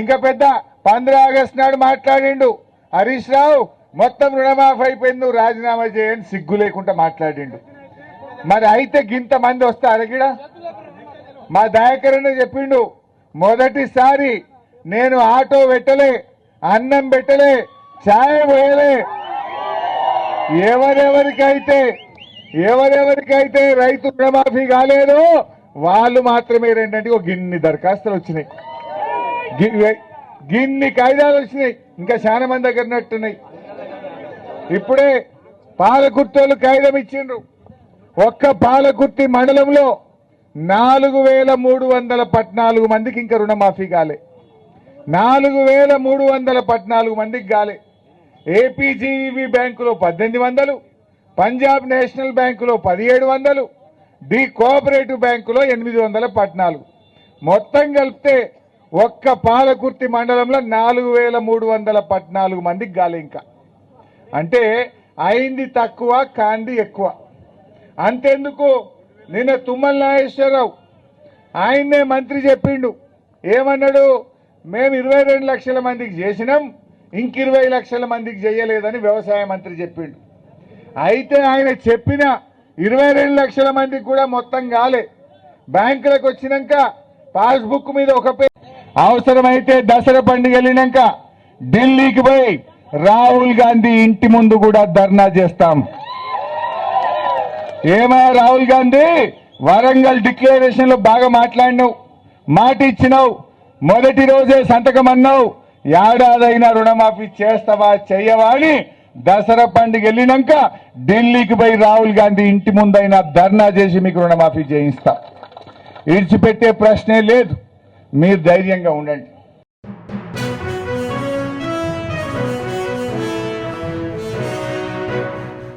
ఇంకా పెద్ద పంద్ర ఆగస్టు నాడు మాట్లాడిండు. హరీష్ రావు మొత్తం రుణమాఫీ అయిపోయింది నువ్వు రాజీనామా చేయని సిగ్గు లేకుండా మాట్లాడిండు. మరి అయితే గింత మంది వస్తారు గిడ? మా దయాకరణ చెప్పిండు మొదటిసారి నేను ఆటో పెట్టలే అన్నం పెట్టలే ఛాయ్ పోయలే. ఎవరెవరికైతే ఎవరెవరికైతే రైతు రుణమాఫీ కాలేదో వాళ్ళు మాత్రమే రెండంటే ఒక గిన్ని దరఖాస్తులు వచ్చినాయి. గిన్ని కాయిదాలు వచ్చినాయి. ఇంకా చాలా మంది దగ్గర ఉన్నట్టున్నాయి. ఇప్పుడే పాలకుర్తోళ్ళు కాగితం ఇచ్చిండ్రు. ఒక్క పాలకుర్తి మండలంలో నాలుగు వేల మూడు వందల పద్నాలుగు మందికి ఇంకా రుణమాఫీ కాలే. నాలుగు వేల మూడు వందల పద్నాలుగు మందికి కాలే. ఏపీజీఈబీ బ్యాంకులో పద్దెనిమిది వందలు పంజాబ్ నేషనల్ బ్యాంకులో పదిహేడు వందలు డి కోఆపరేటివ్ బ్యాంకులో ఎనిమిది వందల పద్నాలుగు. మొత్తం కలిపితే ఒక్క పాలకుర్తి మండలంలో నాలుగు వేల మూడు వందల పద్నాలుగు మందికి గాలి ఇంకా. అంటే అయింది తక్కువ కాంది ఎక్కువ. అంతెందుకు? నిన్న తుమ్మల నాగేశ్వరరావు ఆయన్నే మంత్రి చెప్పిండు. ఏమన్నాడు? మేము ఇరవై రెండు లక్షల మందికి చేసినాం ఇంక ఇరవై లక్షల మందికి చేయలేదని వ్యవసాయ మంత్రి చెప్పిండు. అయితే ఆయన చెప్పిన ఇరవై రెండు లక్షల మందికి కూడా మొత్తం కాలే బ్యాంకులకు వచ్చినాక పాస్బుక్ మీద ఒక పే అవసరమైతే దసరా పండుగ వెళ్ళినాక ఢిల్లీకి పోయి రాహుల్ గాంధీ ఇంటి ముందు కూడా ధర్నా చేస్తాం. ఏమయ్యా రాహుల్ గాంధీ? వరంగల్ డిక్లరేషన్లో బాగా మాట్లాడినావు మాట ఇచ్చినావు మొదటి రోజే సంతకం అన్నావు ఏడాదైనా రుణమాఫీ చేస్తావా చెయ్యవా అని దసరా పండుగ వెళ్ళినాక ఢిల్లీకి పోయి రాహుల్ గాంధీ ఇంటి ముందైనా ధర్నా చేసి మీకు రుణమాఫీ చేయిస్తా. ఇడిచిపెట్టే ప్రశ్నే లేదు. మీరు ధైర్యంగా ఉండండి.